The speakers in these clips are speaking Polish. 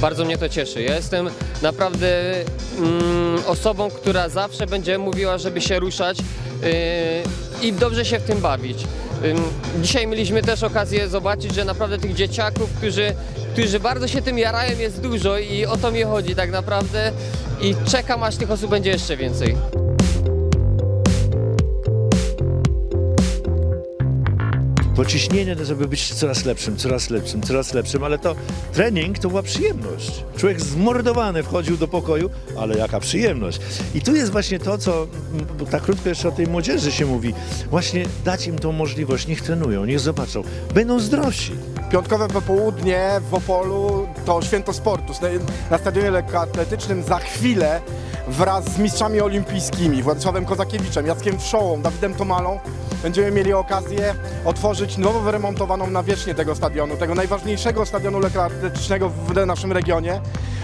Bardzo mnie to cieszy. Ja jestem naprawdę mm, osobą, która zawsze będzie mówiła, żeby się ruszać yy, i dobrze się w tym bawić. Ym, Dzisiaj mieliśmy też okazję zobaczyć, że naprawdę tych dzieciaków, którzy, którzy bardzo się tym jarają jest dużo i o to mi chodzi tak naprawdę i czekam aż tych osób będzie jeszcze więcej. To ciśnienie, to żeby być coraz lepszym, coraz lepszym, coraz lepszym, ale to trening to była przyjemność. Człowiek zmordowany wchodził do pokoju, ale jaka przyjemność. I tu jest właśnie to, co tak krótko jeszcze o tej młodzieży się mówi. Właśnie dać im tą możliwość, niech trenują, niech zobaczą. Będą zdrowsi. Piątkowe popołudnie w Opolu to święto sportu. Na stadionie lekkoatletycznym za chwilę wraz z mistrzami olimpijskimi Władysławem Kozakiewiczem, Jackiem Wszołą, Dawidem Tomalą będziemy mieli okazję otworzyć nowo wyremontowaną nawierzchnię tego stadionu, tego najważniejszego stadionu lekkoatletycznego w naszym regionie.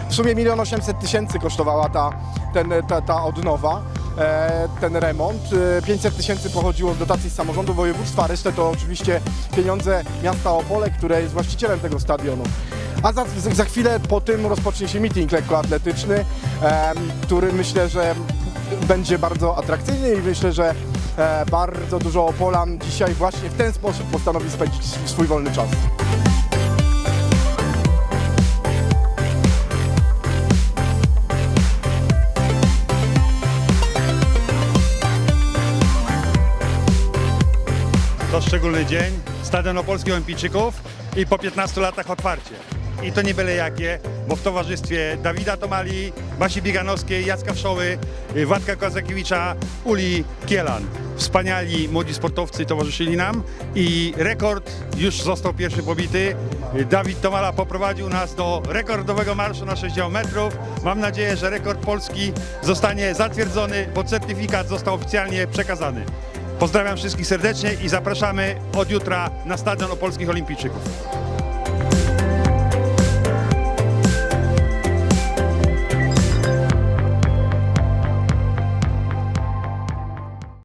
W sumie 1 800 tysięcy kosztowała ta, ten, ta, ta odnowa e, ten remont. E, 500 tysięcy pochodziło z dotacji z samorządu województwa, resztę to oczywiście pieniądze miasta Opole, które jest właścicielem tego stadionu. A za, za chwilę po tym rozpocznie się meeting lekkoatletyczny, który myślę, że będzie bardzo atrakcyjny i myślę, że e, bardzo dużo Opolan dzisiaj właśnie w ten sposób postanowi spędzić swój wolny czas. To szczególny dzień, Stadion Opolskich Olimpijczyków i po 15 latach otwarcie. I to nie byle jakie, bo w towarzystwie Dawida Tomali, Basi Biganowskiej, Jacka Wszoły, y, Władka Kozakiewicza, Uli Kielan. Wspaniali młodzi sportowcy towarzyszyli nam i rekord już został pierwszy pobity. Dawid Tomala poprowadził nas do rekordowego marszu na 60 metrów. Mam nadzieję, że rekord polski zostanie zatwierdzony, bo certyfikat został oficjalnie przekazany. Pozdrawiam wszystkich serdecznie i zapraszamy od jutra na Stadion Opolskich Olimpijczyków.